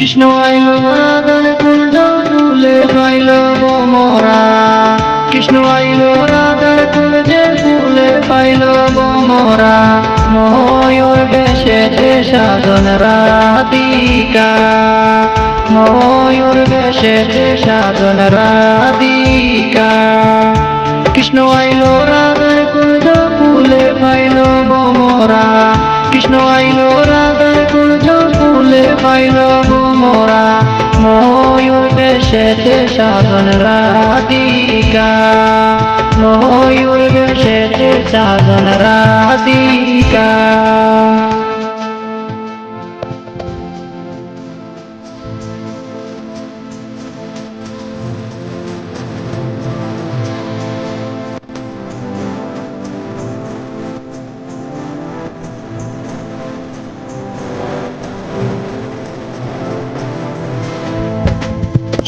কৃষ্ণ আইল, রাধার কুঞ্জ ফুলে পাইল বোমরা কৃষ্ণ আইল, রাধার কুঞ্জে ফুলে পাইল বোমরা ময়ূর বেশে সাধন রাধিকা। ময়ূর বেশে সাধন রাধিকা। কৃষ্ণ আইল, রাধার কুঞ্জ ফুলে পাইল বোমরা কৃষ্ণ আইল, রাধার কুঞ্জ ফুলে পাইল বোমরা ময়ূর সেতে সাধন রাধিকা। ময়ূর সেতে সাধন রাধিকা।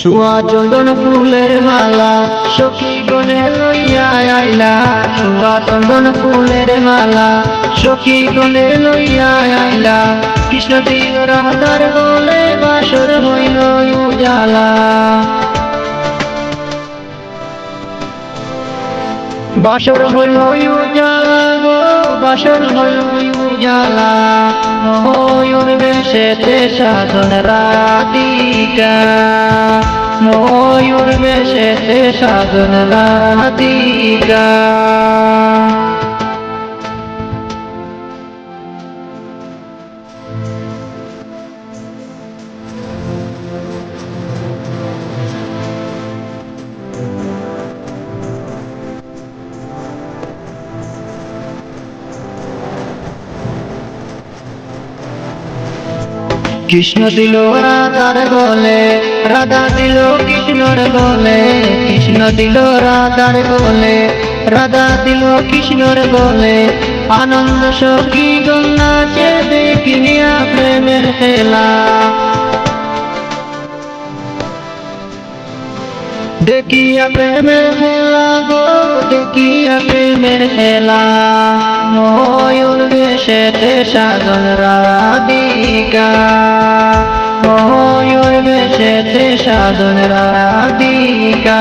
ছোঁয়া চন্দন ফুলের মালা, সখী গনে লইয়া আইলা। ছোঁয়া চন্দন ফুলের মালা, সখী গনে লইয়া আইলা। কৃষ্ণ দিল রাধার গলে বাসর হইল উজালা। বাসর গো বাসর হইল উজালা। ময়ূর বেশেতে সাধন রাধিকা। ময়ূর বেশেতে সাধন রাধিকা। কৃষ্ণ দিল রাধার গলে, রাধা দিল কৃষ্ণর গলে, কৃষ্ণ দিল রাধার গলে, রাধা দিল কৃষ্ণর গলে। আনন্দ সখী গঙ্গাকে দেখিয়া প্রেমের খেলা। দেখিয়া প্রেমের খেলা গো, দেখিয়া প্রেমের খেলা। বেশেতে সাগল রাধিকা। ময়ূর বেশেতে সাগল রাধিকা।